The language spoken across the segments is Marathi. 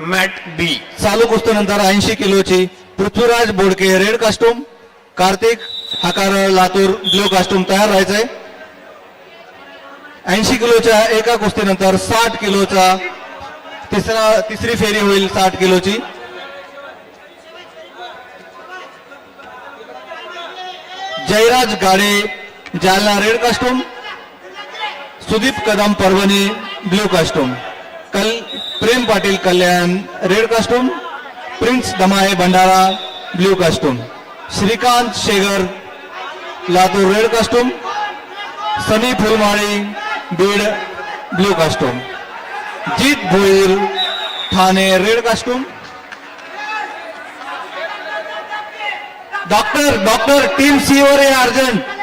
मॅट बी. चालू कुस्तीनंतर ऐंशी किलोची Prithviraj Bodke red costume Kartik Hakar Latur blue costume तयार राहायचंय. ऐंशी किलोच्या एका कुस्तीनंतर साठ किलोचा तिसरा तिसरी फेरी होईल साठ किलोची. Jayraj Gade Jalna red costume Sudeep Kadam Parbhani blue costume. Prem Patil Kalyan red costume Prince Damahe Bhandara blue costume Shrikant Shegar Latur red costume Sunny Phulmali Beed blue costume Jeet Bhoir Thane red costume doctor doctor team C वर अर्जंट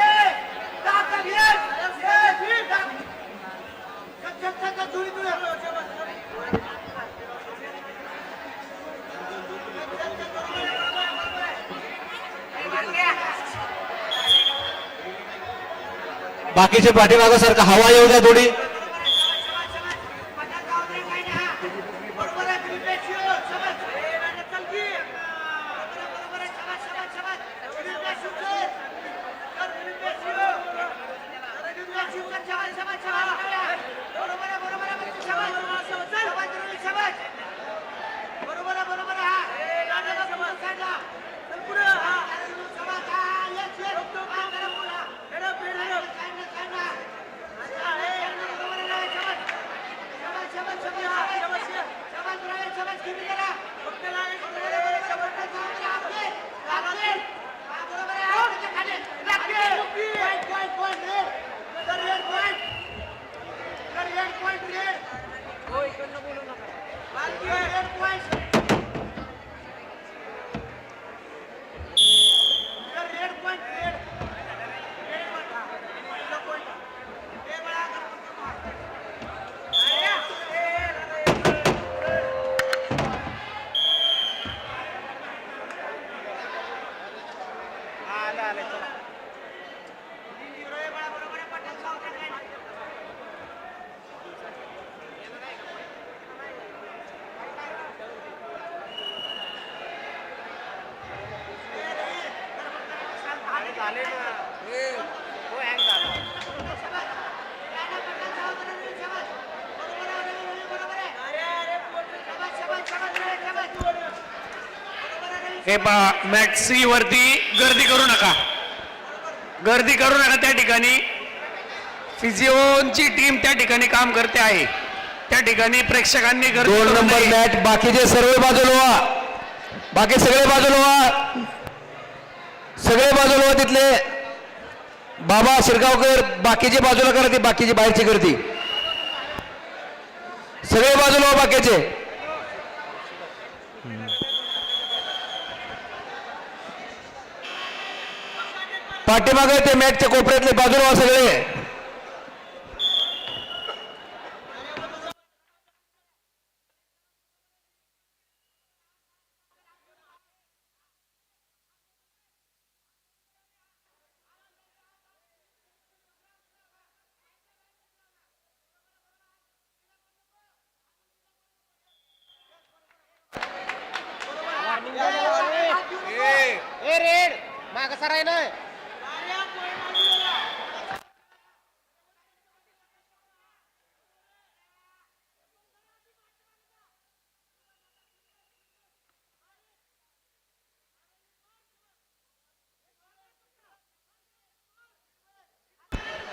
बाकीचे पाठीमागं सारखं हवा येऊ द्या थोडी. झाले ना तो हँग हे पहा मॅट सी वरती गर्दी करू नका. गर्दी करू नका त्या ठिकाणी. फिजिओची टीम त्या ठिकाणी काम करते आहे. त्या ठिकाणी प्रेक्षकांनी दोन नंबर. मॅट बाकीचे सर्व बाजूला व्हा बाकी सगळे बाजूला व्हा सगळे बाजूला व्हा तिथले. बाबा शिरगावकर बाकीचे बाजूला करा ती बाकीची बाहेरची गर्दी सगळे बाजूला बाकीचे. पाठीमागे ते मॅटच्या कोपऱ्यातले बाजूला सगळे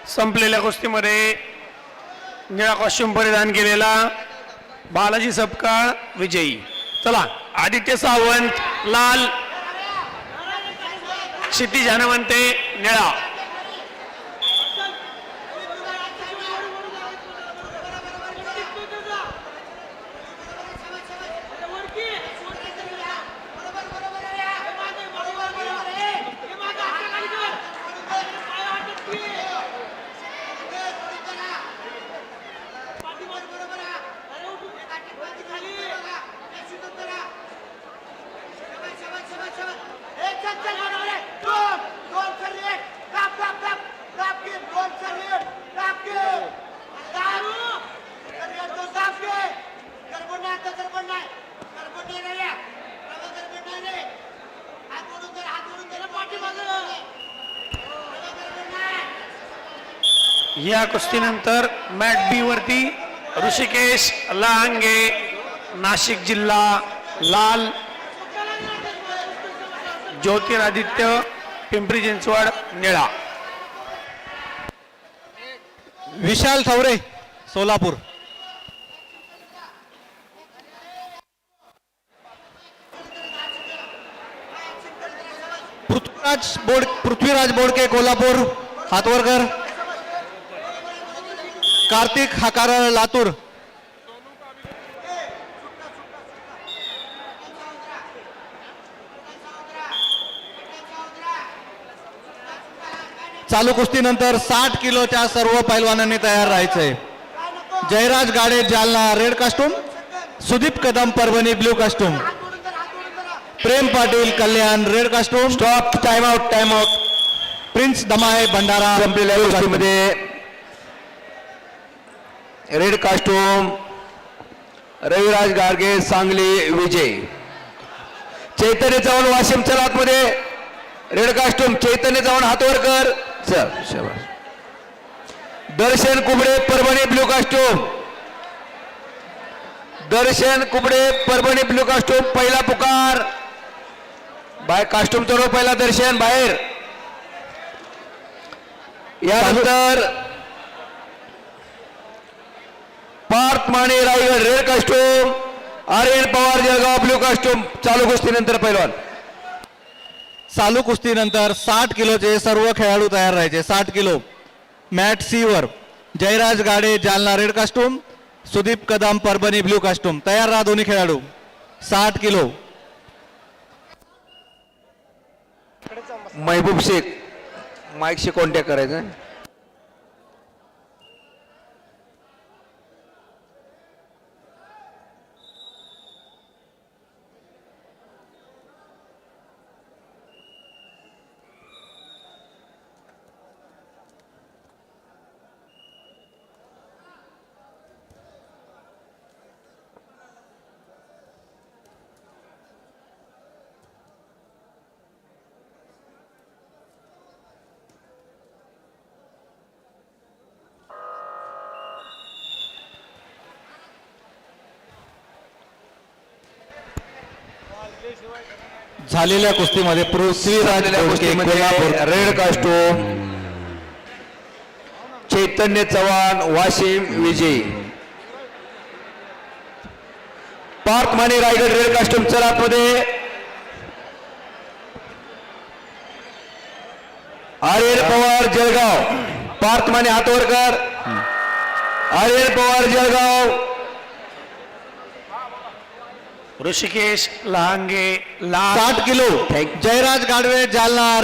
संपलेल्या कुस्तीमध्ये निळा कॉस्ट्युम परिधान केलेला बालाजी सपकाळ विजयी. चला आदित्य सावंत लाल क्षितिज हनुमंते निळा. या कुस्तीनंतर मॅट बी वरती ऋषिकेश लहांगे नाशिक जिल्हा लाल ज्योतिरादित्य पिंपरी चिंचवड निळा. विशाल थवरे सोलापूर. पृथ्वीराज बोड पृथ्वीराज बोडके कोल्हापूर हातवरकर. कार्तिक हाकार लातूर. चालू कुस्तीनंतर साठ किलोच्या सर्व पैलवानांनी तयार राहायचंय. Jayraj Gade Jalna red costume. Sudeep Kadam Parbhani blue costume. Prem Patil Kalyan red costume. Stop time out time out Prince Damay Bhandara. संपलेल्या गोष्टीमध्ये रेड कास्टूम रविराज गाडगे सांगली विजय. चैतन्य चव्हाण वाशिमच्या आतमध्ये रेड कास्टूम चैतन्य चव्हाण हातवर कर. चल शाबास. Darshan Kubade Parbhani blue costume. Darshan Kubade Parbhani blue costume पहिला पुकार. बाय कास्टूम चढव पहिला दर्शन बाहेर. यानंतर Parth Mane Raigad red costume Aryan Pawar Jalgaon blue costume चालू गोष्टीनंतर पैलवान. चालू कुस्तीनंतर साठ किलोचे सर्व खेळाडू तयार राहायचे. साठ किलो. मॅट सी वर Jayraj Gade Jalna red costume Sudeep Kadam Parbhani blue costume तयार राहा दोन्ही खेळाडू. साठ किलो. महबूब शेख माईकशी कॉन्टॅक्ट करायचं. झालेल्या कुस्तीमध्ये पृथ्वीराज रेड कास्टूम चैतन्य चव्हाण वाशिम विजय. पार्थ माने रायगड रेड कास्टूम चलातमध्ये आर्यन पवार जळगाव. पार्थ माने हातवरकर. आर्यन पवार जळगाव. ऋषिकेश लहांगे साठ किलो। जयराज गाडवे जालना